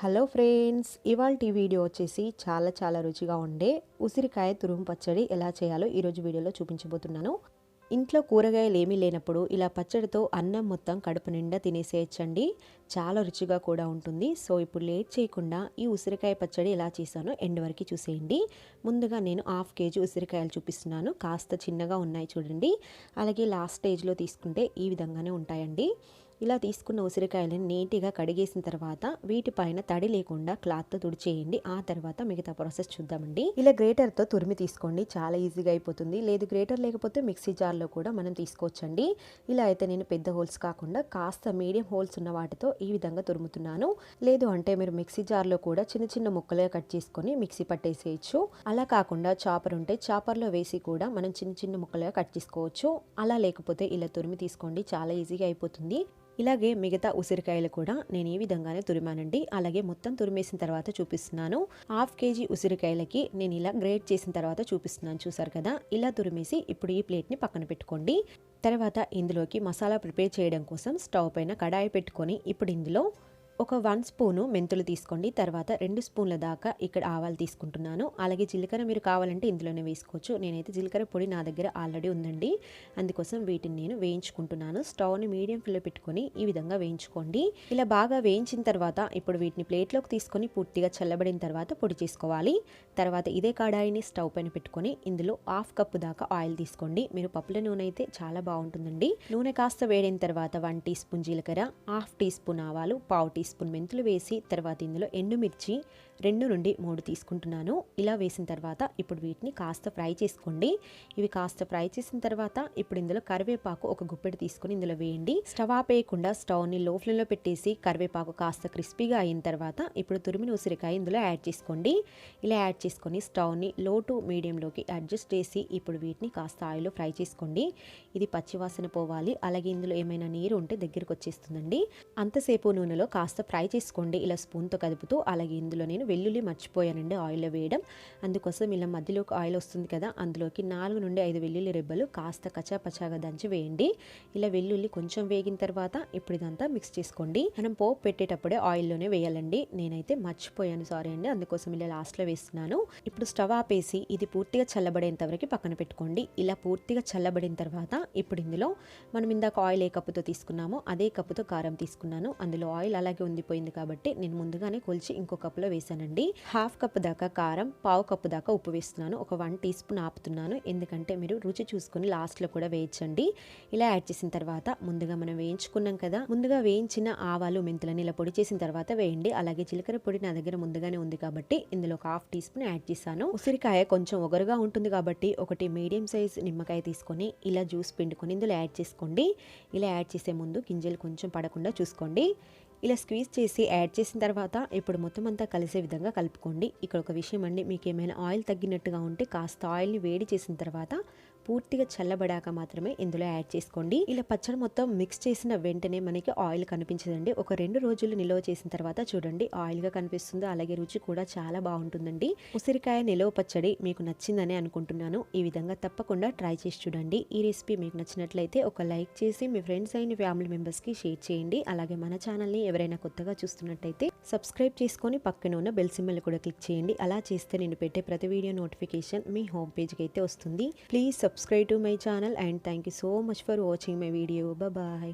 Hello friends ఇవాళ video వచ్చేసి చాలా చాలా రుచిగా ఉండే ఉసిరికాయ తురుము పచ్చడి ఎలా చేయాలో ఈరోజు వీడియోలో చూపించబోతున్నాను. ఇంట్లో కూరగాయలు ఏమీ లేనప్పుడు ఇలా పచ్చడితో అన్నం మొత్తం కడుపు నిండా తినేసేయచ్చండి. చాలా రుచిగా కూడా ఉంటుంది. సో ఇప్పుడు లేట్ చేయకుండా ఈ ఉసిరికాయ పచ్చడి ఎలా చేశానో ఎండ్ వరకు చూసేయండి. ముందుగా నేను హాఫ్ కేజీ ఉసిరికాయలు చూపిస్తున్నాను. కాస్త చిన్నగా ఉన్నాయి చూడండి. అలాగే లాస్ట్ స్టేజ్లో తీసుకుంటే ఈ విధంగానే ఉంటాయండి. ఇలా తీసుకున్న ఉసిరికాయలను నీట్గా కడిగేసిన తర్వాత వీటిపైన తడి లేకుండా క్లాత్తో తుడిచేయండి. ఆ తర్వాత మిగతా ప్రాసెస్ చూద్దామండి. ఇలా గ్రేటర్తో తురిమి తీసుకోండి. చాలా ఈజీగా అయిపోతుంది. లేదు గ్రేటర్ లేకపోతే మిక్సీ జార్లో కూడా మనం తీసుకోవచ్చండి. ఇలా అయితే నేను పెద్ద హోల్స్ కాకుండా కాస్త మీడియం హోల్స్ ఉన్న వాటితో ఈ విధంగా తురుముతున్నాను. లేదు అంటే మీరు మిక్సీ జార్లో కూడా చిన్న చిన్న ముక్కలుగా కట్ చేసుకొని మిక్సీ పట్టేసేయచ్చు. అలా కాకుండా చాపర్ ఉంటే చాపర్లో వేసి కూడా మనం చిన్న చిన్న ముక్కలుగా కట్ చేసుకోవచ్చు. అలా లేకపోతే ఇలా తురిమి తీసుకోండి. చాలా ఈజీగా అయిపోతుంది. ఇలాగే మిగతా ఉసిరికాయలు కూడా నేను ఈ విధంగానే తురిమానండి. అలాగే మొత్తం తురిమేసిన తర్వాత చూపిస్తున్నాను. హాఫ్ కేజీ ఉసిరికాయలకి నేను ఇలా గ్రేట్ చేసిన తర్వాత చూపిస్తున్నాను చూసారు కదా? ఇలా తురిమేసి ఇప్పుడు ఈ ప్లేట్ని పక్కన పెట్టుకోండి. తర్వాత ఇందులోకి మసాలా ప్రిపేర్ చేయడం కోసం స్టవ్ పైన కడాయి పెట్టుకొని ఇప్పుడు ఇందులో ఒక వన్ స్పూను మెంతులు తీసుకోండి. తర్వాత రెండు స్పూన్ల దాకా ఇక్కడ ఆవాలు తీసుకుంటున్నాను. అలాగే జీలకర్ర మీరు కావాలంటే ఇందులోనే వేసుకోవచ్చు. నేనైతే జీలకర్ర పొడి నా దగ్గర ఆల్రెడీ ఉందండి. అందుకోసం వీటిని నేను వేయించుకుంటున్నాను. స్టవ్ని మీడియం ఫ్లేలో పెట్టుకొని ఈ విధంగా వేయించుకోండి. ఇలా బాగా వేయించిన తర్వాత ఇప్పుడు వీటిని ప్లేట్లోకి తీసుకొని పూర్తిగా చల్లబడిన తర్వాత పొడి చేసుకోవాలి. తర్వాత ఇదే కడాయిని స్టవ్ పైన పెట్టుకొని ఇందులో హాఫ్ కప్పు దాకా ఆయిల్ తీసుకోండి. మీరు పప్పుల నూనె అయితే చాలా బాగుంటుందండి. నూనె కాస్త వేడిన తర్వాత వన్ టీ స్పూన్ జీలకర్ర హాఫ్ టీ స్పూన్ ఆవాలు పావు టీ స్పూన్ మెంతులు వేసి తర్వాత ఇందులో ఎండుమిర్చి రెండు నుండి మూడు తీసుకుంటున్నాను. ఇలా వేసిన తర్వాత ఇప్పుడు వీటిని కాస్త ఫ్రై చేసుకోండి. ఇవి కాస్త ఫ్రై చేసిన తర్వాత ఇప్పుడు ఇందులో కరివేపాకు ఒక గుప్పెడు తీసుకొని ఇందులో వేయండి. స్టవ్ ఆపేయకుండా స్టవ్ని లో ఫ్లేమ్లో పెట్టేసి కరివేపాకు కాస్త క్రిస్పీగా అయిన తర్వాత ఇప్పుడు తురిమిన ఉసిరికాయ ఇందులో యాడ్ చేసుకోండి. ఇలా యాడ్ చేసుకొని స్టవ్ని లో టు మీడియంలోకి అడ్జస్ట్ చేసి ఇప్పుడు వీటిని కాస్త ఆయిల్లో ఫ్రై చేసుకోండి. ఇది పచ్చివాసన పోవాలి. అలాగే ఇందులో ఏమైనా నీరు ఉంటే దగ్గరకు వచ్చేస్తుందండి. అంతసేపు నూనెలో కాస్త ఫ్రై చేసుకోండి. ఇలా స్పూన్తో కదుపుతూ అలాగే ఇందులో నేను వెల్లుల్లి మర్చిపోయానండి ఆయిల్లో వేయడం. అందుకోసం ఇలా మధ్యలోకి ఆయిల్ వస్తుంది కదా అందులోకి నాలుగు నుండి ఐదు వెల్లుల్లి రెబ్బలు కాస్త కచాపచాగా దంచి వేయండి. ఇలా వెల్లుల్లి కొంచెం వేగిన తర్వాత ఇప్పుడు ఇదంతా మిక్స్ చేసుకోండి. మనం పోపు పెట్టేటప్పుడే ఆయిల్లోనే వేయాలండి. నేనైతే మర్చిపోయాను సారీ అండి. అందుకోసం ఇలా లాస్ట్లో వేస్తున్నాను. ఇప్పుడు స్టవ్ ఆపేసి ఇది పూర్తిగా చల్లబడేంత వరకు పక్కన పెట్టుకోండి. ఇలా పూర్తిగా చల్లబడిన తర్వాత ఇప్పుడు ఇందులో మనం ఇందాక ఆయిల్ ఏ కప్పుతో తీసుకున్నామో అదే కప్పుతో కారం తీసుకున్నాను. అందులో ఆయిల్ అలాగే ఉండిపోయింది కాబట్టి నేను ముందుగానే కొలిచి ఇంకో కప్పులో వేసానండి హాఫ్ కప్ దాకా కారం పావు కప్పు దాకా ఉప్పు వేస్తున్నాను. ఒక వన్ టీ స్పూన్ ఆపుతున్నాను. ఎందుకంటే మీరు రుచి చూసుకుని లాస్ట్లో కూడా వేయించండి ఇలా యాడ్ చేసిన తర్వాత ముందుగా మనం వేయించుకున్నాం కదా ముందుగా వేయించిన ఆవాలు మెంతులని ఇలా పొడి చేసిన తర్వాత వేయండి. అలాగే జీలకర్ర పొడి నా దగ్గర ముందుగానే ఉంది కాబట్టి ఇందులో ఒక హాఫ్ టీ స్పూన్ యాడ్ చేశాను. ఉసిరికాయ కొంచెం ఒగరుగా ఉంటుంది కాబట్టి ఒకటి మీడియం సైజ్ నిమ్మకాయ తీసుకొని ఇలా జ్యూస్ పిండుకొని ఇందులో యాడ్ చేసుకోండి. ఇలా యాడ్ చేసే ముందు గింజలు కొంచెం పడకుండా చూసుకోండి. ఇలా స్క్వీజ్ చేసి యాడ్ చేసిన తర్వాత ఇప్పుడు మొత్తం అంతా కలిసే విధంగా కలుపుకోండి. ఇక్కడ ఒక విషయం అండి మీకు ఏమైనా ఆయిల్ తగ్గినట్టుగా ఉంటే కాస్త ఆయిల్ని వేడి చేసిన తర్వాత పూర్తిగా చల్లబడాక మాత్రమే ఇందులో యాడ్ చేసుకోండి. ఇలా పచ్చడి మొత్తం మిక్స్ చేసిన వెంటనే మనకి ఆయిల్ కనిపించదండి. ఒక రెండు రోజులు నిల్వ చేసిన తర్వాత చూడండి ఆయిల్గా కనిపిస్తుంది. అలాగే రుచి కూడా చాలా బాగుంటుందండి. ఉసిరికాయ నిలవ పచ్చడి మీకు నచ్చిందని అనుకుంటున్నాను. ఈ విధంగా తప్పకుండా ట్రై చేసి చూడండి. ఈ రెసిపీ మీకు నచ్చినట్లయితే ఒక లైక్ చేసి మీ ఫ్రెండ్స్ అయిన ఫ్యామిలీ మెంబర్స్కి షేర్ చేయండి. అలాగే మన ఛానల్ని ఎవరైనా కొత్తగా చూస్తున్నట్టయితే సబ్స్క్రైబ్ చేసుకొని పక్కన ఉన్న బెల్ సింబల్ కూడా క్లిక్ చేయండి. అలా చేస్తే నేను పెట్టే ప్రతి వీడియో నోటిఫికేషన్ మీ హోమ్ పేజ్కి అయితే వస్తుంది. Please subscribe to my channel and thank you so much for watching my video bye